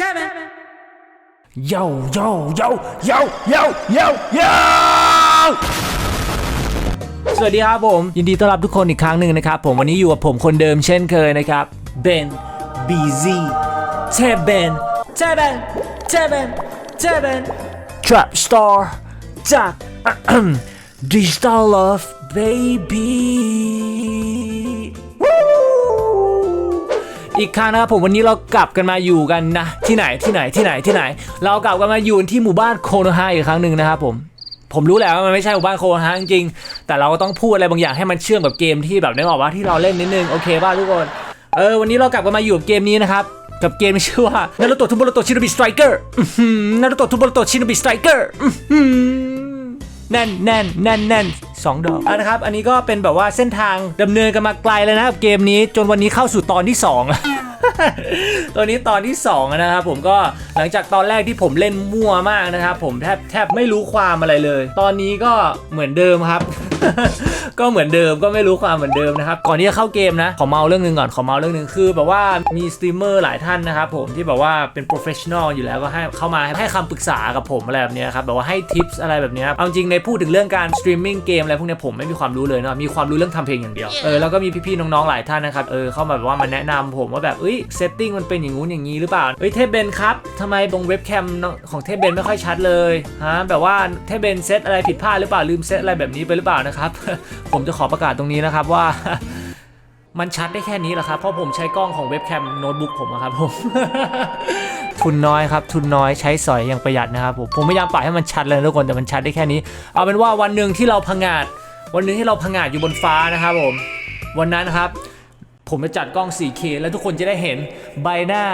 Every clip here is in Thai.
Seven. โยโยโยโยโยโยโยสวัสดีครับผม ยินดีต้อนรับทุกคนอีกครั้งหนึ่งนะครับ ผมวันนี้อยู่กับผมคนเดิมเช่นเคยนะครับเบนบีซีเทเบนเทเบนเทเบนเทเบน Trap Star จาก Digital Love Baby อีกครั้งนะครับผมวันนี้เรากลับกันมาอยู่กันนะ ที่ไหนที่ไหนที่ไหนที่ไหน เรากลับกันมาอยู่ที่หมู่บ้านโคโนฮาอีกครั้งหนึ่งนะครับผมผมรู้แหละว่ามันไม่ใช่หมู่บ้านโคโนฮาจริงๆ แต่เราก็ต้องพูดอะไรบางอย่างให้มันเชื่อมกับเกมที่แบบนึกออกว่าที่เราเล่นนิดนึงโอเคป่ะทุกคน เออวันนี้เรากลับกันมาอยู่กับเกมนี้นะครับกับเกมชื่อว่านารุโตะทูโบโรโตชิโนบิสไตรเกอร์นารุโตะทูโบโรโตชิโนบิสไตรเกอร์แน่นแน่นแน่นแน่นสองดอกอะนะครับ อันนี้ก็เป็นแบบว่าเส้นทางดำเนินกันมาไกลเลยนะครับเกมนี้จนวันนี้เข้าสู่ตอนที่สองแล้วตอนนี้ตอนที่2นะครับผมก็หลังจากตอนแรกที่ผมเล่นมั่วมากนะครับผมแทบแทบไม่รู้ความอะไรเลย ตอนนี้ก็เหมือนเดิมครับ ก็เหมือนเดิมก็ไม่รู้ความเหมือนเดิมนะครับก่อนที่จะเข้าเกมนะขอเมาเรื่องหนึงก่อนขอเมาเรื่องหนึงคือแบบว่ามีสตรีมเมอร์หลายท่านนะครับผมที่แบบว่าเป็นโปรเฟชชั่นอลอยู่แล้วก็ให้เข้ามาให้คำปรึกษากับผมอะไรแบบนี้ครับแบบว่าให้ทิปส์อะไรแบบนี้เอาจริงในพูดถึงเรื่องการสตรีมมิ่งเกมอะไรพวกเนี้ยผมไม่มีความรู้เลยเนาะมีความรู้เรื่องทำเพลงอย่างเดียวเออแล้วก็มีพี่ๆน้องๆหลายท่านนะครับเออเข้ามาแบบว่ามาแนะนำผมว่าแบบเอ้ยเซตติ้งมันเป็นอย่างงู้นอย่างนี้หรือเปล่าเอ้ยเทพเบนครับทำไมตรงเว็บแคมของเทพเบนไม่ค่อยชัดเลยฮะแบบว่าเทพเบนเซตอะไรผิดพลาดหรือเปล่าลืมเซตอะไรแบบนี้ไปหรือเปล่านะครับผมจะขอประกาศตรงนี้นะครับว่า มันชัดได้แค่นี้แหละครับ เพราะผมใช้กล้องของเว็บแคมโน้ตบุ๊กผมครับผม ทุนน้อยครับ ทุนน้อยใช้สอยอย่างประหยัดนะครับผมผมพยายามปรับให้มันชัดเลยทุกคนแต่มันชัดได้แค่นี้ เอาเป็นว่าวันหนึ่งที่เราพังงาด วันหนึ่งที่เราพังงาดอยู่บนฟ้านะครับผม วันนั้นครับ ผมจะจัดกล้อง 4K แล้วทุกคนจะได้เห็นใบหน้า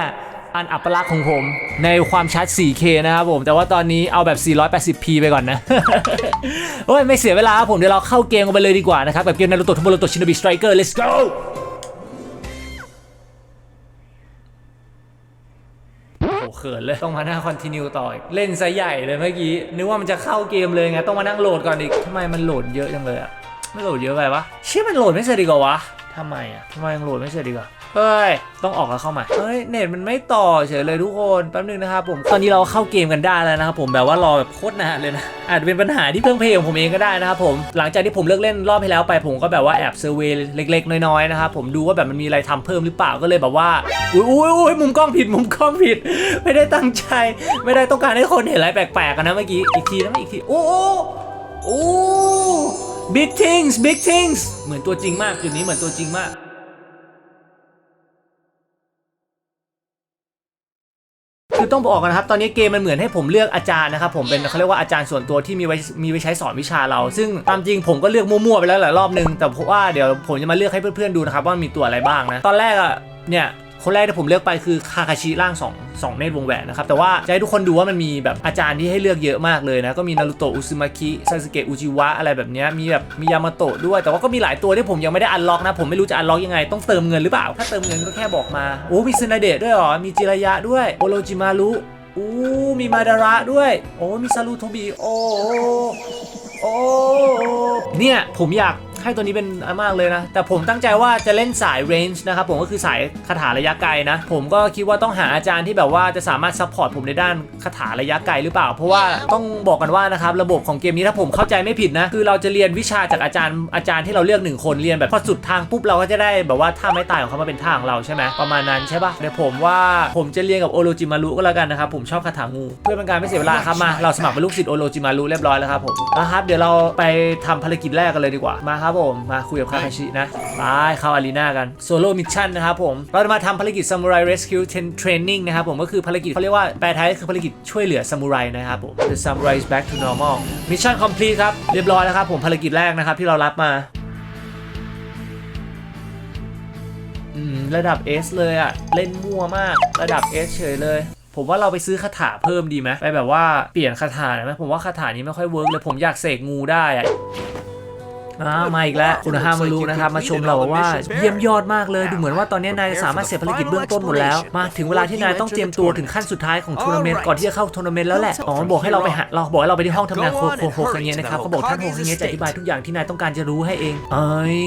อันอัปลักษณ์ของผมในความชัด 4K นะครับผม แต่ว่าตอนนี้เอาแบบ 480p ไปก่อนนะ โอ้ย ไม่เสียเวลาครับผม เดี๋ยวเราเข้าเกมกันไปเลยดีกว่านะครับ กับเกมนารูโตะทโมโรโตะชินบิสไตรเกอร์ let's go โเขินเลย ต้องมานั่งคอนติเนียต่ออีกเล่นซะใหญ่เลยเมื่อกี้ นึกว่ามันจะเข้าเกมเลยไง ต้องมานั่งโหลดก่อนอีกทำไมมันโหลดเยอะจังเลยอะไม่โหลดเยอะไปวะเชื่อมันโหลดไม่เสร็จดีกว่าวะทำไมอะทำไมยังโหลดไม่เสร็จดีกว่า เฮ้ย ต้องออกแล้วเข้ามา เฮ้ย เน็ตมันไม่ต่อเฉยเลยทุกคน แป๊บนึงนะครับผม ตอนนี้เราเข้าเกมกันได้แล้วนะครับผมแบบว่ารอแบบโคตรนานเลยนะ อาจจะเป็นปัญหาที่เครื่องเพลงของผมเองก็ได้นะครับผม หลังจากที่ผมเลิกเล่นรอบที่แล้วไปผมก็แบบว่าแอบเซอร์เวย์เล็ก ๆ น้อยๆนะครับผมดูว่าแบบมันมีอะไรทำเพิ่มหรือเปล่าก็เลยแบบว่า อุ้ยอุ้ยอุ้ยมุมกล้องผิดมุมกล้องผิด ไม่ได้ตั้งใจ ไม่ได้ต้องการให้คนเห็นอะไรแปลกๆกันนะเมื่อกี้ อีกทีนะอีกที โอ้โอ้โอ้ big things big things เหมือนตัวจริงมากจุดนี้เหมือนตัวจริงมาก คือต้องบอกกันนะครับ ตอนนี้เกมมันเหมือนให้ผมเลือกอาจารย์นะครับผมเป็นเขาเรียกว่าอาจารย์ส่วนตัวที่มีไว้มีไว้ใช้สอนวิชาเรา ซึ่งตามจริงผมก็เลือกมั่วๆไปแล้วหลายรอบนึงแต่เพราะว่าเดี๋ยวผมจะมาเลือกให้เพื่อนๆดูนะครับว่ามีตัวอะไรบ้างนะตอนแรกอะเนี่ย คนแรกที่ผมเลือกไปคือคาคาชิร่าง2 2เนตรวงแหวนนะครับ แต่ว่าจะให้ทุกคนดูว่ามันมีแบบอาจารย์ที่ให้เลือกเยอะมากเลยนะ ก็มีนารุโตะอุซึมาคิซาสึเกะอุจิวะอะไรแบบนี้มีแบบมียามาโตะด้วย แต่ว่าก็มีหลายตัวที่ผมยังไม่ได้อันล็อกนะ ผมไม่รู้จะอันล็อกยังไง ต้องเติมเงินหรือเปล่า ถ้าเติมเงินก็แค่บอกมา โอ้มีซึนาเดะด้วยหรอ มีจิรายะด้วย โอโรจิมารุอู้มีมาดาระด้วย โอ้มีซารุโทบิ โอ้ โอ้ เนี่ย ผมอยาก ให้ตัวนี้เป็นมากเลยนะ แต่ผมตั้งใจว่าจะเล่นสายเรนจ์นะครับผมก็คือสายคาถาระยะไกลนะ ผมก็คิดว่าต้องหาอาจารย์ที่แบบว่าจะสามารถซัพพอร์ตผมในด้านคาถาระยะไกลหรือเปล่า เพราะว่าต้องบอกกันว่านะครับระบบของเกมนี้ถ้าผมเข้าใจไม่ผิดนะ คือเราจะเรียนวิชาจากอาจารย์อาจารย์ที่เราเลือกหนึ่งคนเรียนแบบพอสุดทางปุ๊บเราก็จะได้แบบว่าท่าไม้ตายของเขามาเป็นท่าของเราใช่ไหมประมาณนั้นใช่ปะเดี๋ยวผมว่าผมจะเรียนกับโอโรจิมารุก็แล้วกันนะครับผมชอบคาถางูเพื่อเป็นการไม่เสียเวลาครับมาเราสมัครเป็นลูกศิษย์โอโรจิมารุเรียบร้อยแล้วครับผมนะครับเดี๋ยวเราไปทำภารกิจแรกกันเลยดีกว่ามาครับผมมาคุยกับคาคาชินะไปเข้าอารีนากันโซโล่มิชชั่นนะครับผมเราจะมาทำภารกิจซามูไรเรสคิวเทรนนิ่งนะครับผมก็คือภารกิจเขาเรียกว่าแปลไทยก็คือภารกิจช่วยเหลือซามูไรนะครับผม The Samurai is back to normal Mission complete ครับเรียบร้อยแล้วครับผมภารกิจแรกนะครับที่เรารับมาระดับ S เลยอะเล่นมั่วมาก ระดับ S เฉยเลย ผมว่าเราไปซื้อคาถาเพิ่มดีไหมไปแบบว่าเปลี่ยนคาถาได้ไหมผมว่าคาถานี้ไม่ค่อยเวิร์กเลยผมอยากเสกงูได้อะ มาอีกแล้วคุณฮามารุนะครับมาชมเราว่าเยี่ยมยอดมากเลยดูเหมือนว่าตอนนี้นายสามารถเสร็จภารกิจเบื้องต้นหมดแล้ว มาถึงเวลาที่นายต้องเตรียมตัวถึงขั้นสุดท้ายของทัวร์นาเมนต์ก่อนที่จะเข้าทัวร์นาเมนต์แล้วแหละอ๋อบอกให้เราไปหาเราบอกให้เราไปที่ห้องทำงานโคโคโคคังเงะนะครับเขาบอกท่านโคคังเงะจะอธิบายทุกอย่างที่นายต้องการจะรู้ให้เองเอ้ย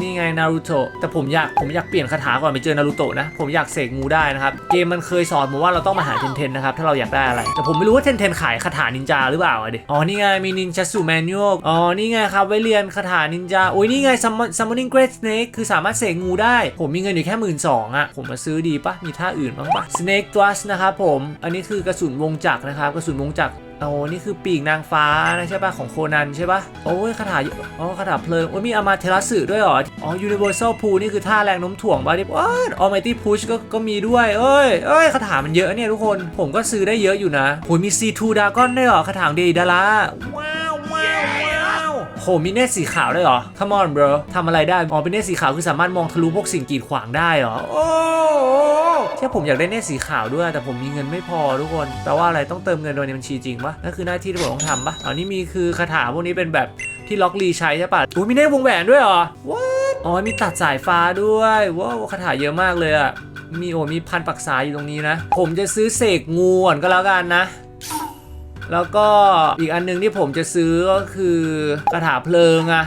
นี่ไงนารูโตะแต่ผมอยากผมอยากเปลี่ยนคาถาก่อนไปเจอนารูโตะนะผมอยากเสกงูได้นะครับเกมมันเคยสอนผมว่าเราต้องมาหาเทนเทนนะครับถ้าเราอยากได้อะไร แต่ผมไม่รู้ว่าเทนเทนขายคาถานินจาหรือเปล่าอะดิอ๋อนี่ไงมีนินจาสูแมนยูอ๋อนี่ไงครับไว้เรียนคาถานินจา โอ้ยนี่ไง Summon- summoning great snake คือสามารถเสกงูได้ ผมมีเงินอยู่แค่หมื่นสองอะ ผมมาซื้อดีปะมีท่าอื่นบ้างปะ snake thrust นะครับผม อันนี้คือกระสุนวงจักรนะครับ กระสุนวงจักรโอ้นี่คือปีกนางฟ้านะใช่ปะของโคนันใช่ปะโอ้ยคาถาอ๋อคาถาเพลิง โอ้ยมีอามาเทรัสึด้วยหรอ อ๋อ universal pull นี่คือท่าแรงโน้มถ่วงบาดิโอ้ย almighty push ก็ก็มีด้วย เอ้ยเอ้ยคาถามันเยอะเนี่ยทุกคน ผมก็ซื้อได้เยอะอยู่นะโหมี C2 Dragon ด้วยหรอคาถาเดดาราว้า หมีเนตสีขาวด้วยเหรอ come on bro ทำอะไรได้ อ๋อเป็นเนตสีขาวคือสามารถมองทะลุพวกสิ่งกีดขวางได้เหรอ โอ้แค่ผมอยากได้เนตสีขาวด้วย แต่ผมมีเงินไม่พอทุกคน แปลว่าอะไรต้องเติมเงินโดยในบัญชีจริงปะนั่นคือหน้าที่ที่ผมต้องทำปะอ๋อนี่มีคือคาถาพวกนี้เป็นแบบที่ล็อกลีใช้ใช่ปะอุ้ยมีเนตวงแหวนด้วยเหรอ what อ๋อมีตัดสายฟ้าด้วยว้าวคาถาเยอะมากเลยอะมีโอ้มีพันปักษาอยู่ตรงนี้นะ ผมจะซื้อเสกงูก่อนก็แล้วกันนะ แล้วก็อีกอันหนึงที่ผมจะซื้อก็คือคาถาเพลิงอะ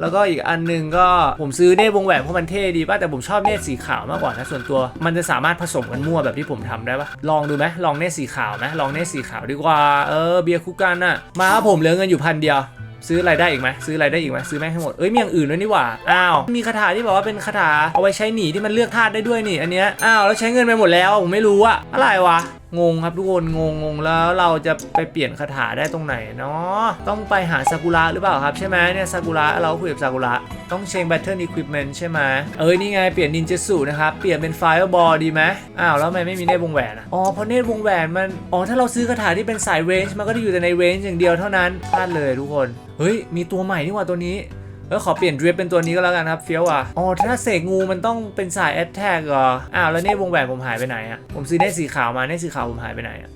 แล้วก็อีกอันหนึงก็ผมซื้อเนตวงแหวนเพราะมันเท่ดีป่ะแต่ผมชอบเนตสีขาวมากกว่านะส่วนตัว มันจะสามารถผสมกันมั่วแบบที่ผมทำได้ปะลองดูไหมลองเนตสีขาวไหมลองเนตสีขาวดีกว่าเออเบียร์คุกกันอะมาครับผมเหลือเงินอยู่พันเดียวซื้ออะไรได้อีกไหมซื้ออะไรได้อีกไหมซื้อแม่งให้หมด เอ้ยมีอย่างอื่นด้วยนี่หว่า อ้าว มีคาถาที่บอกว่าเป็นคาถาเอาไว้ใช้หนีที่มันเลือกธาตุได้ด้วยนี่ อันเนี้ย อ้าวแล้วใช้เงินไปหมดแล้วผมไม่รู้อะอะไรวะ งงครับทุกคนงงงงแล้วเราจะไปเปลี่ยนคาถาได้ตรงไหนเนาะต้องไปหาซากุระหรือเปล่าครับใช่ไหมเนี่ยซากุระเราคุยกับซากุระต้องเชงแบตเทิลอุปกรณ์ใช่ไหมเอ้ยนี่ไงเปลี่ยนนินจสุนะครับเปลี่ยนเป็นไฟบอลดีไหมอ้าวแล้วทำไมไม่มีเนตวงแหวนอะอ๋อเพราะเนตวงแหวนมันอ๋อถ้าเราซื้อคาถาที่เป็นสายเรนจ์มันก็จะอยู่แต่ในเรนจ์อย่างเดียวเท่านั้นพลาดเลยทุกคนเฮ้ยมีตัวใหม่นี่หว่าตัวนี้ เออขอเปลี่ยนดริฟเป็นตัวนี้ก็แล้วกันครับเฟี้ยวอะอ๋อถ้าเสกงูมันต้องเป็นสายแอตแทกเหรออ้าวแล้วเนตวงแหวนผมหายไปไหนอะผมซื้อเนตสีขาวมาเนตสีขาวผมหายไปไหนอะ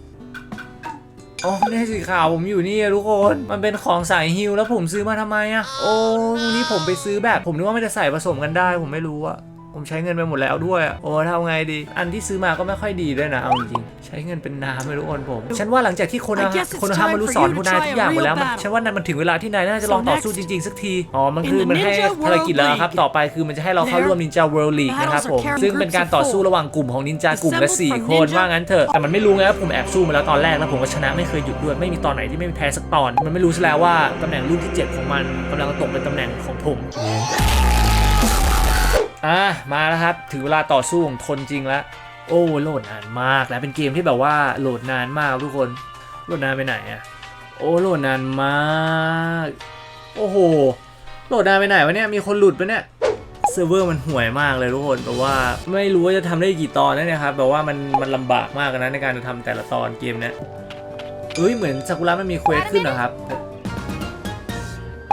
อ๋อเนสีขาวผมอยู่นี่ทุกคน มันเป็นของสายฮิลแล้วผมซื้อมาทำไมอะโอ้วันนี้ผมไปซื้อแบบ ผมนึกว่ามันจะใส่ผสมกันได้ ผมไม่รู้อะ ผมใช้เงินไปหมดแล้วด้วยอะโอ้ทำไงดี อันที่ซื้อมาก็ไม่ค่อยดีด้วยนะ เอาจริงๆใช้เงินเป็นน้ำเลยทุกคนผม ฉันว่าหลังจากที่คน I นะ guess it's คนนะมารู้ time สอน for you to คุณนาย try ทุก a อย่างหมดแล้ว real มัน battle. ฉันว่ามันถึงเวลาที่นายน่าจะลอง So ต่อสู้ next, จริงๆ สักที อ๋อ มัน in คือ the มันให้ Ninja ภารกิจแล้วครับ World ต่อไปคือมันจะให้เราเข้า There, ร่วม Ninja World League นะครับ battles ผม are carrying ซึ่งเป็นการต่อสู้ระหว่างกลุ่มของนินจากลุ่มละ Assembled 4 from คน Ninja ว่างั้นเถอะ แต่มันไม่รู้ไงว่าผมแอบสู้มาแล้วตอนแรกแล้วผมก็ชนะไม่เคยหยุดด้วย ไม่มีตอนไหนที่ไม่แพ้สักตอน มันไม่รู้ซะแล้วว่าตำแหน่งรุ่นที่ 7 ของมันกำลังตกเป็นตำแหน่งของผม อะมาแล้วครับ ถึงเวลาต่อสู้ของทนจริงแล้ว โอ้โหลดนานมากแล้วเป็นเกมที่แบบว่าโหลดนานมากทุกคนโหลดนานไปไหนอะโอ้โหลดนานมาก โอ้โหโหลดนานไปไหนวะเนี่ยมีคนหลุดปะเนี่ยเซิร์ฟเวอร์มันห่วยมากเลยทุกคนแต่ว่าไม่รู้ว่าจะทำได้กี่ตอนนะเนี่ยครับแบบว่ามันมันลำบากมากนะในการจะทำแต่ละตอนเกมเนี้ยเอ้ยเหมือนซากุระมันมีเควสขึ้นนะครับ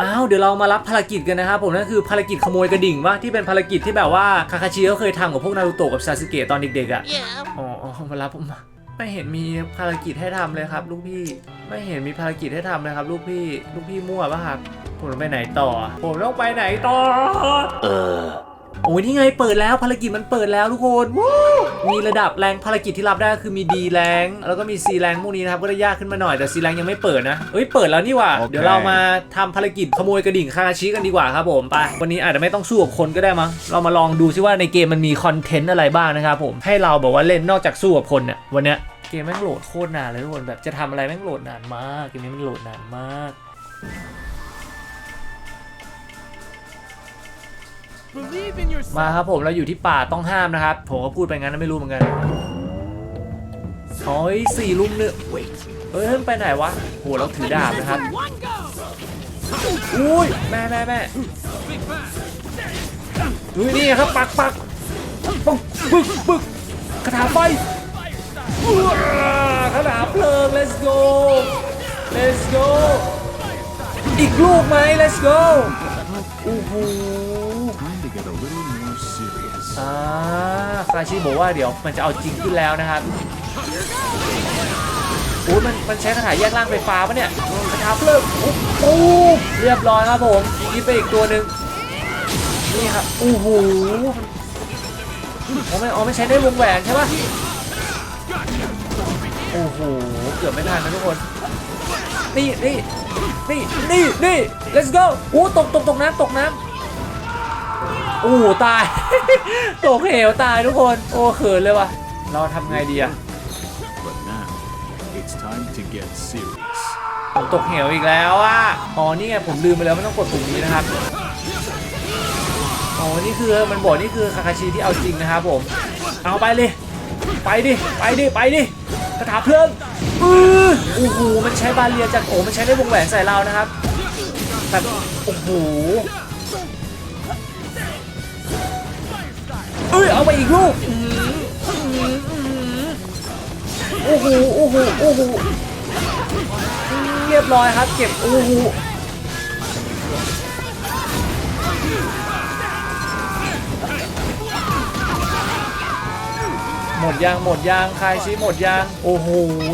อ้าวเดี๋ยวเรามารับภารกิจกันนะครับผมนั่นคือภารกิจขโมยกระดิ่งวะที่เป็นภารกิจที่แบบว่าคาคาชิเขาเคยทำกับพวกนารูโตะกับซาสึเกะตอนเด็กๆอะ Yeah. อ๋ออ๋อมารับผมมาไม่เห็นมีภารกิจให้ทำเลยครับ ลูกพี่ไม่เห็นมีภารกิจให้ทำเลยครับ ลูกพี่ลูกพี่มั่วปะครับผมต้องไปไหนต่อ ผมต้องไปไหนต่อ เออ โอ้ยนี่ไงเปิดแล้วภารกิจมันเปิดแล้วทุกคนวู้มีระดับแรงภารกิจที่รับได้ก็คือมี D แรงแล้วก็มี C แรงพวกนี้นะครับก็จะยากขึ้นมาหน่อยแต่ C แรงยังไม่เปิดนะเอ้ยเปิดแล้วนี่หว่าโอเคเดี๋ยวเรามาทำภารกิจขโมยกระดิ่งคาราชิกันดีกว่าครับผมไปวันนี้อาจจะไม่ต้องสู้กับคนก็ได้มั้งเรามาลองดูซิว่าในเกมมันมีคอนเทนต์อะไรบ้างนะครับผมให้เราบอกว่าเล่นนอกจากสู้กับคนเนี่ยวันเนี้ยเกมแม่งโหลดโคตรนานเลยทุกคนแบบจะทำอะไรแม่งโหลดนานมากเกมนี้มันโหลดนานมาก มาครับผมเราอยู่ที่ป่าต้องห้ามนะครับ ผมก็พูดไปงั้นนะไม่รู้เหมือนกันโอ้ยสี่ลุมเนื้อเฮ้ยมันไปไหนวะโหเราถือดาบนะครับ One go. อุ้ยแม่แม่แม่อุ้ยนี่ครับปักปักปึกปึกปึกกระถาไฟว้ากระถาเพลิง let's go let's go อีกลูกไหม let's go โอ้โห อ่าคาชิบอกว่าเดี๋ยวมันจะเอาจริงขึ้นแล้วนะครับโอ้ยมันมันใช้คาถาแยกร่างไฟฟ้าปะเนี่ยคาถาเพลิงโอ้โอ้เรียบร้อยครับผมนี่ไปอีกตัวหนึ่งนี่ครับโอ้โหอ๋อไม่อ๋อไม่ใช้ได้วงแหวนใช่ปะโอ้โหเกือบไม่ทันนะทุกคนนี่นี่นี่นี่นี่ let's go โอ้ตกตกตกน้ำตกน้ำ อ้โหตาย ตกเหวตายทุกคน โอ้เขินเลยว่ะ เราทำไงดีอะ But now, it's time to get serious. ผมตกเหวอีกแล้วอะ อ๋อนี่ไงผมลืมไปแล้วไม่ต้องกดปุ่มนี้นะครับ อ๋อนี่คือมันบอกนี่คือคาคาชิที่เอาจริงนะครับผม เอาไปเลย ไปดิ ไปดิ ไปดิกระถาเพลิงอือโอ้โหมันใช้บาเรียจากโอ้มันใช้ได้วงแหวนใส่เรานะครับแบบโอ้โห เอ้ยเอาไปอีกลูกโอ้โหโอ้โหโอ้โหเรียบร้อยครับ เก็บโอ้โหหมดยางหมดยางคายชี้หมดยางโอ้โห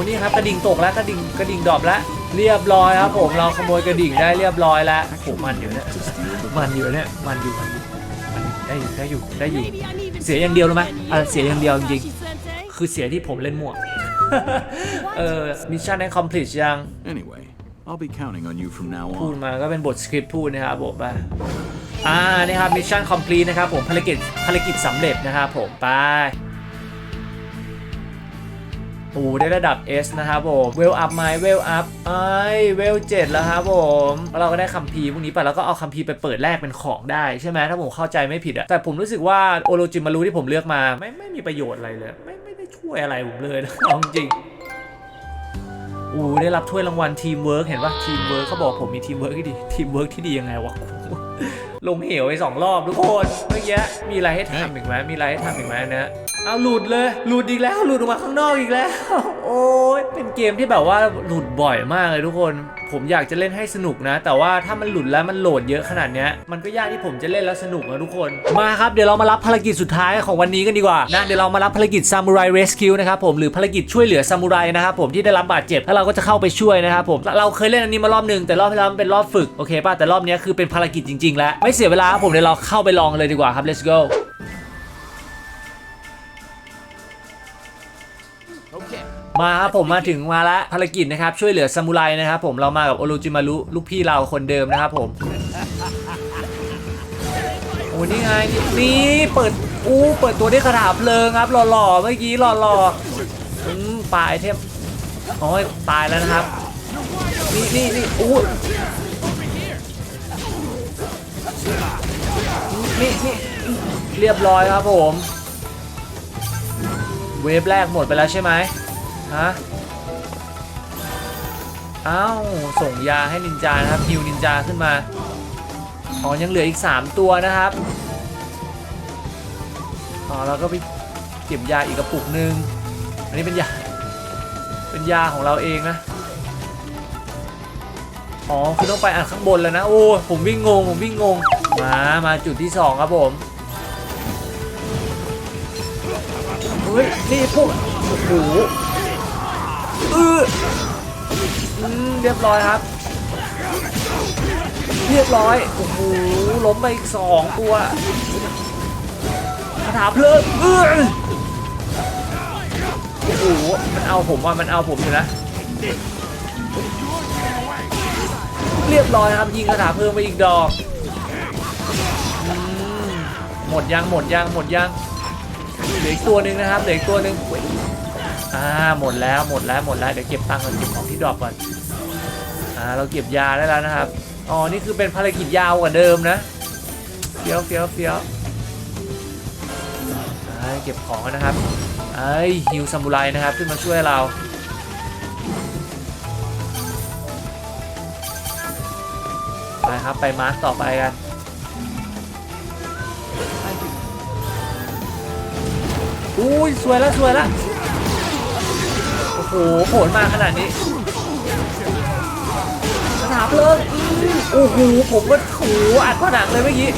นี่ครับกระดิ่งตกแล้วกระดิ่งกระดิ่งดรอปแล้วเรียบร้อยครับผมเราขโมยกระดิ่งได้เรียบร้อยแล้วโอ้มันอยู่เนี่ยมันอยู่เนี่ยมันอยู่มันอยู่มันอยู่ได้อยู่ได้อยู่ได้อยู่ เสียอย่างเดียวรู้ไหมอะเสียอย่างเดียวจริง Sensei. ๆคือเสียที่ผมเล่นหมวกเออมิชชั่นได้คอมพลีทยัง Anyway, I'll be counting on you from now พูด on. มาก็เป็นบทสคริปต์พูดนะครับผมไปอ่านี่ครับมิชชั่นคอมพลีทนะครับผมภารกิจภารกิจสำเร็จนะครับผมไป โอ้ได้ระดับ S นะครับผมเวลอัพไหมเวลอัพไอเวลเจ็ดแล้วครับผมเราก็ได้คัมภีร์พวกนี้ไปแล้วก็เอาคัมภีร์ไปเปิดแลกเป็นของได้ใช่ไหมถ้าผมเข้าใจไม่ผิดอะแต่ผมรู้สึกว่าโอโรจิมารุที่ผมเลือกมา ไม่ไม่มีประโยชน์อะไรเลยไม่ไม่ได้ช่วยอะไรผมเลยนะจริงอู้ได้รับถ้วยรางวัลทีมเวิร์กเห็นปะทีมเวิร์กเขาบอกผมมีทีมเวิร์กที่ดีทีมเวิร์กที่ดียังไงวะลงเหวไปสองรอบทุกคนเมื่อกี้มีอะไรให้ทำอีกไหมมีอะไรให้ทำอีกไหมนะ เอาหลุดเลย หลุดอีกแล้ว หลุดออกมาข้างนอกอีกแล้ว โอ้ยเป็นเกมที่แบบว่าหลุดบ่อยมากเลยทุกคน ผมอยากจะเล่นให้สนุกนะ แต่ว่าถ้ามันหลุดแล้วมันโหลดเยอะขนาดเนี้ย มันก็ยากที่ผมจะเล่นแล้วสนุกนะทุกคน มาครับ เดี๋ยวเรามารับภารกิจสุดท้ายของวันนี้กันดีกว่า นะ เดี๋ยวเรามารับภารกิจซามูไรเรสคิวนะครับผม หรือภารกิจช่วยเหลือซามูไรนะครับผมที่ได้รับบาดเจ็บ แล้วเราก็จะเข้าไปช่วยนะครับผม เราเคยเล่นอันนี้มารอบหนึงแต่รอบที่แล้วมันเป็นรอบฝึก โอเคป่ะ แต่รอบนี้คือเป็นภารกิจจริง ๆ แล้ว ไม่เสียเวลาผมเดี๋ยวเราเข้าไปลองเลยดีกว่าครับ let's go มาครับผมมาถึงมาละภารกิจนะครับช่วยเหลือซามูไรนะครับผมเรามากับโอโรจิมารุลูกพี่เราคนเดิมนะครับผมโอ้นี่ไงนี่เปิดอู้เปิดตัวด้วยคาถาเพลิงครับหล่อๆเมื่อกี้หล่อๆอืมปลายเทมโอ้ยตายแล้วนะครับนี่นี่นี่อู้นี่นี่เรียบร้อยครับผม เวฟแรกหมดไปแล้วใช่ไหม ฮะอ้าวส่งยาให้นินจานะครับฮิวนินจาขึ้นมาอ๋อยังเหลืออีก 3 ตัวนะครับอ๋อเราก็ไปเก็บยาอีกกระปุกหนึ่งอันนี้เป็นยาเป็นยาของเราเองนะอ๋อคือต้องไปอ่านข้างบนแล้วนะ โอ้ผมวิ่งงงผมวิ่งงงมามาจุดที่ 2 ครับผมเฮ้ยนี่พวกโอ้โห เออเรียบร้อยครับ เรียบร้อย โอ้โห ล้มไปอีกสองตัวคาถาเพลิงเออโอ้โห มันเอาผมว่ามันเอาผมอยู่นะ เรียบร้อยครับยิงคาถาเพลิงไปอีกดอกหมดยังหมดยังหมดยังเหลืออีกตัวหนึ่งนะครับเหลืออีกตัวหนึ่ง อ่าหมดแล้วหมดแล้วหมดแล้วเดี๋ยวเก็บตังค์ก่อนเก็บของที่ดรอปก่อนอ่าเราเก็บยาได้แล้วนะครับอ๋อนี่คือเป็นภารกิจยาวกว่าเดิมนะเฟี้ยวเฟี้ยวเฟี้ยวเก็บของนะครับไอ้ฮิวซามูไรนะครับขึ้นมาช่วยเราไปครับไปมาร์คต่อไปกันอุ้ยสวยแล้วสวยแล้ว อ้โหโผลมาขนาดนี้คาถาเพลิงอื้อโอ้โหผมก็โอ้โหอัดผนังเลยเมื่อกี้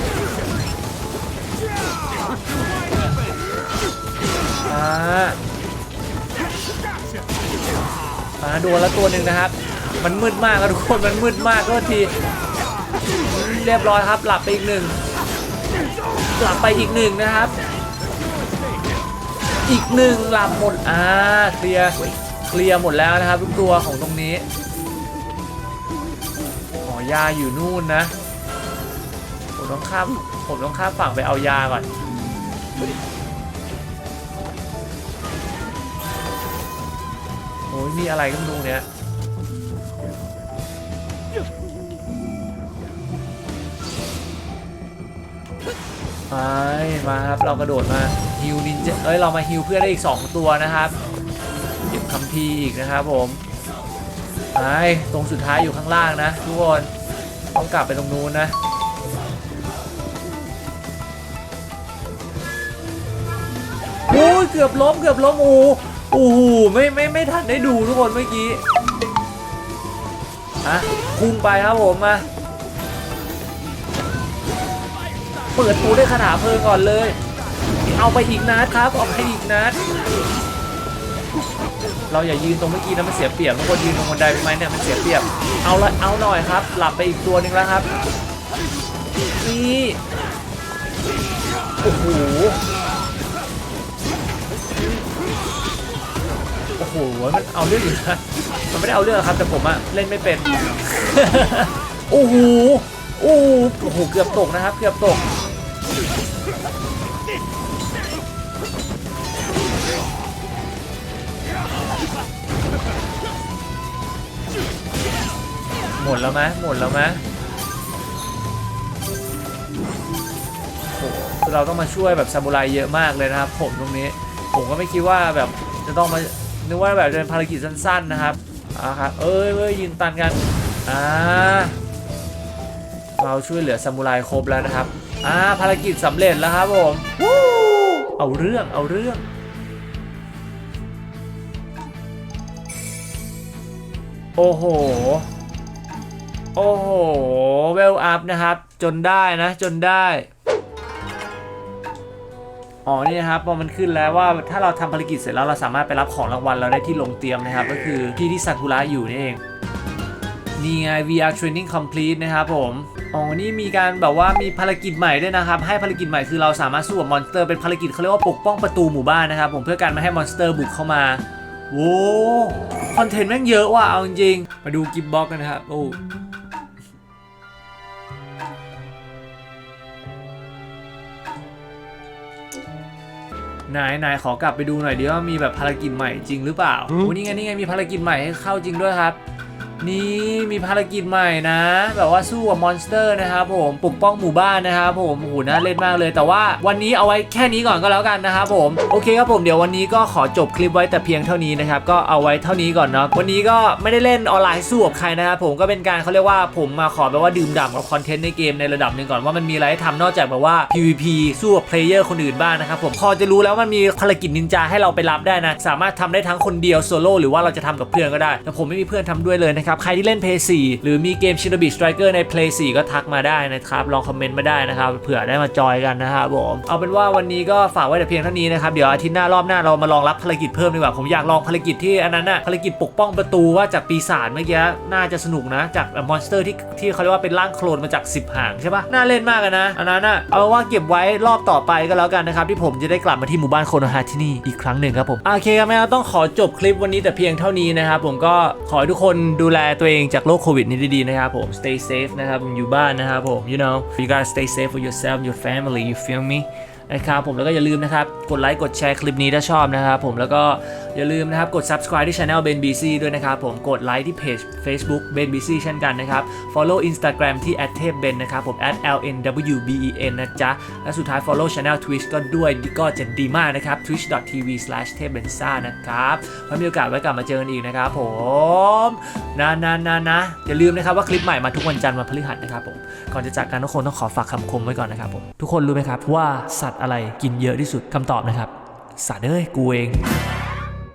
อ่าอ่าโดนแล้วตัวหนึ่งนะครับ มันมืดมากครับทุกคนมันมืดมากก็ทีเรียบร้อยครับหลับไปอีกหนึ่งหลับไปอีกหนึ่งนะครับ อีกหนึ่งหลับหมดอ่าเคลียร์ เคลียร์หมดแล้วนะครับทุกตัวของตรงนี้อ๋อยาอยู่นู่นนะผมต้องข้ามผมต้องข้ามฝั่งไปเอายาก่อนโอ้ยมีอะไรกันตรงเนี้ยไปมาครับเรากระโดดมาฮิวนินจเอ้ยเรามาฮิวเพื่อนได้อีก 2 ตัวนะครับ คัมภีร์อีกนะครับผมไปตรงสุดท้ายอยู่ข้างล่างนะทุกคนต้องกลับไปตรงนู้นนะโอ้ยเกือบล้มเกือบล้มโอ้โอ้โหไม่ไม่ไม่ทันได้ดูทุกคนเมื่อกี้อะพุ่งไปครับผมมาเปิดปูด้วยคาถาเพลิงก่อนเลย เอาไปอีกนัดครับเอาไปอีกนัด เราอย่ายืนตรงเมื่อกี้นะมันเสียเปรียบทุกคนยืนตรงบนไดเป็นไหมเนี่ยมันเสียเปรียบ เอาละเอาหน่อยครับ หลับไปอีกตัวหนึ่งแล้วครับนี่โอ้โหโอ้โหมันเอาเรื่องอยู่นะมันไม่ได้เอาเรื่องครับแต่ผมอะเล่นไม่เป็นโอ้โหโอ้โหเกือบตกนะครับ เกือบตก ดแล้วไหมหมดแล้วไหมโอ้เราต้องมาช่วยแบบซามูไรเยอะมากเลยนะครับ ผมตรงนี้ ผมก็ไม่คิดว่าแบบจะต้องมานึกว่าแบบจะเป็นภารกิจสั้น ๆนะครับอ่าครับเอ้ยเอ้ยยืนตันกันอ่าเราช่วยเหลือซามูไรครบแล้วนะครับอ่าภารกิจสำเร็จแล้วครับผมเอาเรื่องเอาเรื่องโอ้โห โอ้โห เวลอัพนะครับ จนได้นะ จนได้ อ๋อ นี่นะครับ พอมันขึ้นแล้วว่าถ้าเราทำภารกิจเสร็จแล้วเราสามารถไปรับของรางวัลเราได้ที่ลงเตรียมนะครับ ก็คือที่ที่ซากุระอยู่นี่เอง นี่ไง VR training complete นะครับผม อ๋อ นี่มีการแบบว่ามีภารกิจใหม่ด้วยนะครับ ให้ภารกิจใหม่คือเราสามารถสู้กับมอนสเตอร์เป็นภารกิจเขาเรียกว่าปกป้องประตูหมู่บ้านนะครับผมเพื่อการไม่ให้มอนสเตอร์บุกเข้ามาโว้คอนเทนต์แม่งเยอะว่ะเอาจริงมาดูกิฟบ็อกกันนะครับ โอ้ นายนายขอกลับไปดูหน่อยดีว่ามีแบบภารกิจใหม่จริงหรือเปล่าโอ้นี่ไงนี่ไงมีภารกิจใหม่ให้เข้าจริงด้วยครับ นี่มีภารกิจใหม่นะ แบบว่าสู้กับมอนสเตอร์นะครับผมปกป้องหมู่บ้านนะครับผมโอ้โหน่าเล่นมากเลย แต่ว่าวันนี้เอาไว้แค่นี้ก่อนก็แล้วกันนะครับผมโอเคครับผมเดี๋ยววันนี้ก็ขอจบคลิปไว้แต่เพียงเท่านี้นะครับก็เอาไว้เท่านี้ก่อนเนาะวันนี้ก็ไม่ได้เล่นออนไลน์สู้กับใครนะครับผมก็เป็นการเขาเรียกว่าผมมาขอแบบว่าดื่มด่ำกับคอนเทนต์ในเกมในระดับหนึ่งก่อนว่ามันมีอะไรให้ทำนอกจากแบบว่า PVP สู้กับเพลเยอร์คนอื่นบ้างนะครับผมพอจะรู้แล้วมันมีภารกิจนินจาให้เราไปรับได้นะสามารถทำได้ทั้งคนเดียวโซโล่หรือว่าเราจะทำกับเพื่อนก็ได้แต่ผมไม่มีเพื่อนทำด้วยเลยนะครับับ ใครที่เล่น Play 4 หรือมีเกม Shinobi Striker ใน Play 4 ก็ทักมาได้นะครับ ลองคอมเมนต์มาได้นะครับ เผื่อได้มาจอยกันนะครับผม เอาเป็นว่าวันนี้ก็ฝากไว้แต่เพียงเท่านี้นะครับ เดี๋ยวอาทิตย์หน้ารอบหน้าเรามาลองรับภารกิจเพิ่มดีกว่า ผมอยากลองภารกิจที่อันนั้นน่ะภารกิจปกป้องประตูว่าจากปีศาจเมื่อกี้น่าจะสนุกนะ จากมอนสเตอร์ที่ที่เขาเรียกว่าเป็นร่างโคลนมาจาก 10 หางใช่ปะน่าเล่นมากนะอันนั้นน่ะเอาว่าเก็บไว้รอบต่อไปก็แล้วกันนะครับที่ผมจะได้กลับมาที่หมู่บ้านโคโนฮาที่นี่อีกครั้งหนึ่งครับผมโอเคครับแม่ต้องขอจบคลิปวันนี้แต่เพียงเท่านี้นะครับผมก็ขอให้ทุกคนดูแลตัวเองจากโรคโควิดนี้ดีๆนะครับผม stay safe นะครับอยู่บ้านนะครับผม you know you gotta stay safe for yourself your family you feel me นะครับผมแล้วก็อย่าลืมนะครับ กดไลค์กดแชร์คลิปนี้ถ้าชอบนะครับผมแล้วก็ อย่าลืมนะครับ กด subscribe ที่ channel Ben BC ด้วยนะครับ ผมกดไลค์ที่เพจ Facebook Ben BC เช่นกันนะครับ follow Instagram ที่ @tapen นะครับ ผม @lnwben นะจ๊ะ และสุดท้าย follow channel Twitch ก็ด้วยก็จะดีมากนะครับ twitch.tv/tapensa นะครับไว้มีโอกาสไว้กลับมาเจอกันอีกนะครับผมนะนะนะนะอย่าลืมนะครับว่าคลิปใหม่มาทุกวันจันทร์วันพฤหัสนะครับผมก่อนจะจากกันทุกคนต้องขอฝากคำคมไว้ก่อนนะครับผมทุกคนรู้ไหมครับว่าสัตว์อะไรกินเยอะที่สุดคำตอบนะครับสัตว์เอ้ยกูเอง